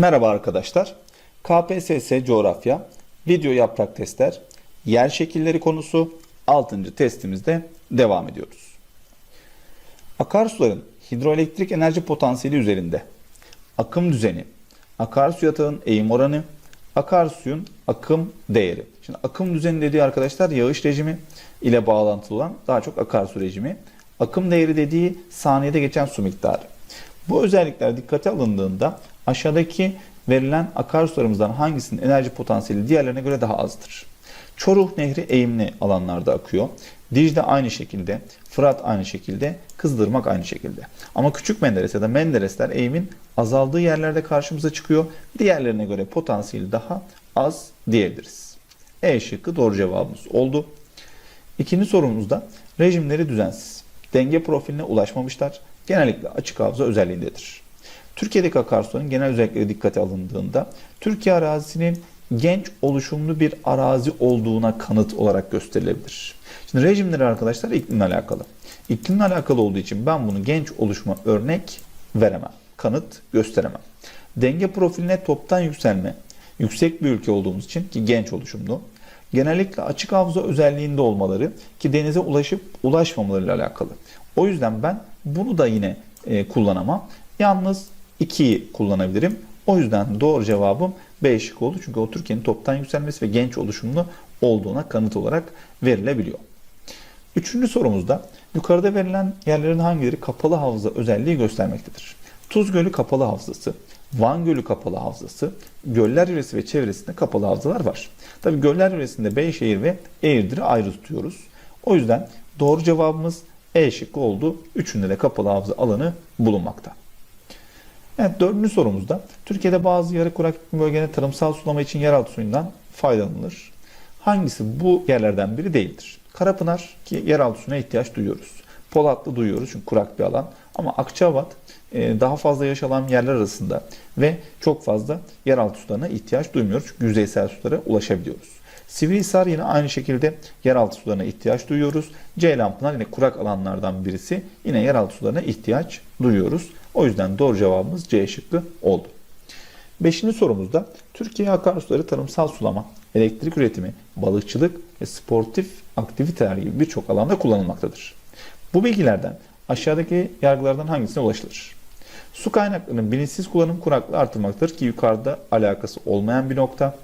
Merhaba arkadaşlar. KPSS Coğrafya Video Yaprak Testler Yer Şekilleri konusu 6. testimizde devam ediyoruz. Akarsuların hidroelektrik enerji potansiyeli üzerinde akım düzeni, akarsu yatağın eğim oranı, akarsuyun akım değeri. Şimdi akım düzeni dediği arkadaşlar yağış rejimi ile bağlantılı olan daha çok akarsu rejimi. Akım değeri dediği saniyede geçen su miktarı. Bu özellikler dikkate alındığında aşağıdaki verilen akarsularımızdan hangisinin enerji potansiyeli diğerlerine göre daha azdır? Çoruh Nehri eğimli alanlarda akıyor. Dicle aynı şekilde, Fırat aynı şekilde, Kızdırmak aynı şekilde. Ama Küçük Menderes ya da Menderesler eğimin azaldığı yerlerde karşımıza çıkıyor. Diğerlerine göre potansiyeli daha az diyebiliriz. E şıkkı doğru cevabımız oldu. İkinci sorumuzda rejimleri düzensiz. Denge profiline ulaşmamışlar. Genellikle açık hafıza özelliğindedir. Türkiye'deki akarsuların genel özellikleri dikkate alındığında Türkiye arazisinin genç oluşumlu bir arazi olduğuna kanıt olarak gösterilebilir. Şimdi rejimleri arkadaşlar iklimle alakalı. İklimle alakalı olduğu için ben bunu genç oluşuma örnek veremem. Kanıt gösteremem. Denge profiline toptan yükselme, yüksek bir ülke olduğumuz için ki genç oluşumlu, genellikle açık hafıza özelliğinde olmaları ki denize ulaşıp ulaşmamalarıyla alakalı. O yüzden ben bunu da yine e, kullanamam. Yalnız 2'yi kullanabilirim. O yüzden doğru cevabım B şık oldu. Çünkü o Türkiye'nin toptan yükselmesi ve genç oluşumlu olduğuna kanıt olarak verilebiliyor. Üçüncü sorumuzda yukarıda verilen yerlerin hangileri kapalı havza özelliği göstermektedir? Tuz Gölü kapalı havzası, Van Gölü kapalı havzası, Göller Yöresi ve çevresinde kapalı havzalar var. Tabi Göller Yöresi'nde Beyşehir ve Eğirdir'i ayrı tutuyoruz. O yüzden doğru cevabımız E şıkkı oldu. Üçünde de kapalı havza alanı bulunmakta. Evet dördüncü sorumuzda Türkiye'de bazı yarı kurak bölgelerinde tarımsal sulama için yeraltı suyundan faydalanılır. Hangisi bu yerlerden biri değildir? Karapınar ki yeraltı suyuna ihtiyaç duyuyoruz. Polatlı duyuyoruz çünkü kurak bir alan. Ama Akçabat e, daha fazla yaşanan yerler arasında ve çok fazla yeraltı sularına ihtiyaç duymuyoruz. Çünkü yüzeysel sulara ulaşabiliyoruz. Sivrihisar yine aynı şekilde yeraltı sularına ihtiyaç duyuyoruz. Ceylanpınar yine kurak alanlardan birisi. Yine yeraltı sularına ihtiyaç duyuyoruz. O yüzden doğru cevabımız C şıkkı oldu. Beşinci sorumuzda Türkiye akarsuları tarımsal sulama, elektrik üretimi, balıkçılık ve sportif aktiviteler gibi birçok alanda kullanılmaktadır. Bu bilgilerden aşağıdaki yargılardan hangisine ulaşılır? Su kaynaklarının bilinçsiz kullanım kuraklığı artırmaktadır ki yukarıda alakası olmayan bir nokta.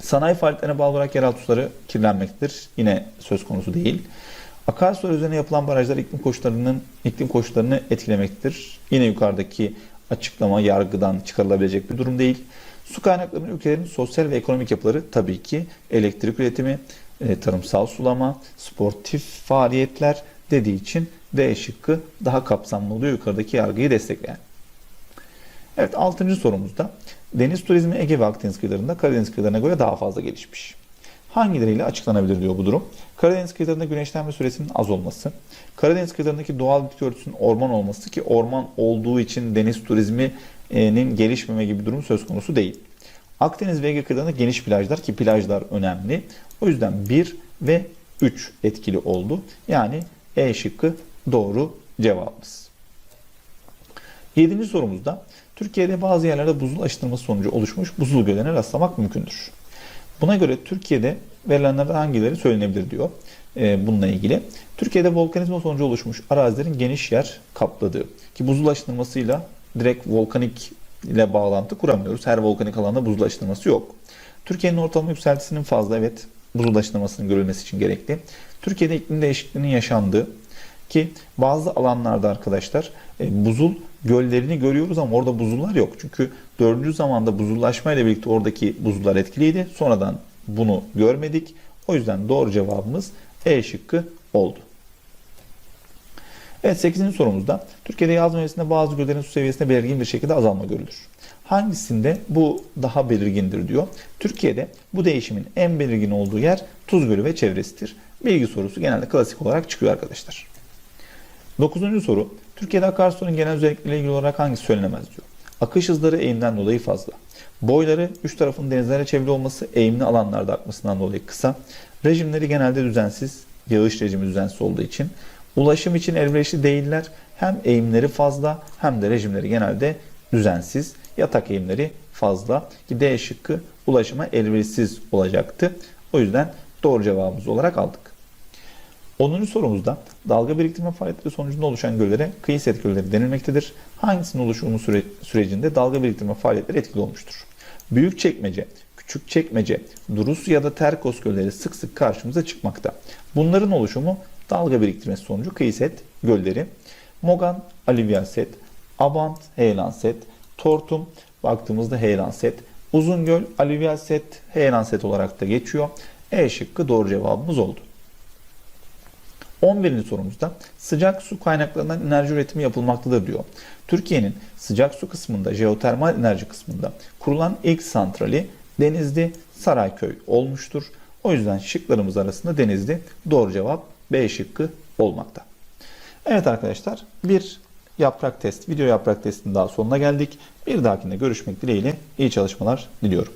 Sanayi faaliyetlerine bağlı olarak yeraltı suları kirlenmektedir. Yine söz konusu değil. Akarsular üzerine yapılan barajlar iklim koşullarının iklim koşullarını etkilemektedir. Yine yukarıdaki açıklama yargıdan çıkarılabilecek bir durum değil. Su kaynaklarının ülkelerin sosyal ve ekonomik yapıları tabii ki elektrik üretimi, e, tarımsal sulama, sportif faaliyetler dediği için D şıkkı daha kapsamlı oluyor yukarıdaki yargıyı destekleyen. Evet 6. sorumuzda deniz turizmi Ege ve Akdeniz kıyılarında Karadeniz kıyılarına göre daha fazla gelişmiş. Hangileriyle açıklanabilir diyor bu durum. Karadeniz kıyılarında güneşlenme süresinin az olması, Karadeniz kıyılarındaki doğal bitki örtüsünün orman olması ki orman olduğu için deniz turizminin gelişmeme gibi durum söz konusu değil. Akdeniz ve Ege kıyılarında geniş plajlar ki plajlar önemli. O yüzden 1 ve 3 etkili oldu. Yani E şıkkı doğru cevabımız. Yedinci sorumuzda Türkiye'de bazı yerlerde buzul aşınması sonucu oluşmuş buzul göllerine rastlamak mümkündür. Buna göre Türkiye'de verilenlerden hangileri söylenebilir diyor e, bununla ilgili. Türkiye'de volkanizma sonucu oluşmuş arazilerin geniş yer kapladığı ki buzullaştırmasıyla direkt volkanik ile bağlantı kuramıyoruz. Her volkanik alanda buzullaştırması yok. Türkiye'nin ortalama yükseltisinin fazla evet buzullaştırmasının görülmesi için gerekli. Türkiye'de iklim değişikliğinin yaşandığı ki bazı alanlarda arkadaşlar e, buzul göllerini görüyoruz ama orada buzullar yok. Çünkü dördüncü zamanda buzullaşma ile birlikte oradaki buzullar etkiliydi. Sonradan bunu görmedik. O yüzden doğru cevabımız E şıkkı oldu. Evet 8. sorumuzda Türkiye'de yaz mevsiminde bazı göllerin su seviyesinde belirgin bir şekilde azalma görülür. Hangisinde bu daha belirgindir diyor. Türkiye'de bu değişimin en belirgin olduğu yer Tuz Gölü ve çevresidir. Bilgi sorusu genelde klasik olarak çıkıyor arkadaşlar. Dokuzuncu soru. Türkiye'de akarsuların genel özellikleriyle ilgili olarak hangisi söylenemez diyor. Akış hızları eğimden dolayı fazla. Boyları üç tarafın denizlere çevrili olması eğimli alanlarda akmasından dolayı kısa. Rejimleri genelde düzensiz. Yağış rejimi düzensiz olduğu için. Ulaşım için elverişli değiller. Hem eğimleri fazla hem de rejimleri genelde düzensiz. yatak eğimleri fazla. Ki D şıkkı ulaşıma elverişsiz olacaktı. O yüzden doğru cevabımız olarak aldık. 10. sorumuzda dalga biriktirme faaliyetleri sonucunda oluşan göllere kıyı set gölleri denilmektedir. Hangisinin oluşumu süre- sürecinde dalga biriktirme faaliyetleri etkili olmuştur? Büyükçekmece, Küçükçekmece, Durus ya da Terkos gölleri sık sık karşımıza çıkmakta. Bunların oluşumu dalga biriktirmesi sonucu kıyı set gölleri. Mogan, alüvyal set, Abant, heyelan set, Tortum, baktığımızda heyelan set, Uzungöl, alüvyal set, heyelan set olarak da geçiyor. E şıkkı doğru cevabımız oldu. 11. sorumuzda sıcak su kaynaklarından enerji üretimi yapılmaktadır diyor. Türkiye'nin sıcak su kısmında, jeotermal enerji kısmında kurulan ilk santrali Denizli Sarayköy olmuştur. O yüzden şıklarımız arasında Denizli doğru cevap B şıkkı olmakta. Evet arkadaşlar bir yaprak test, video yaprak testinin daha sonuna geldik. Bir dahakinde görüşmek dileğiyle iyi çalışmalar diliyorum.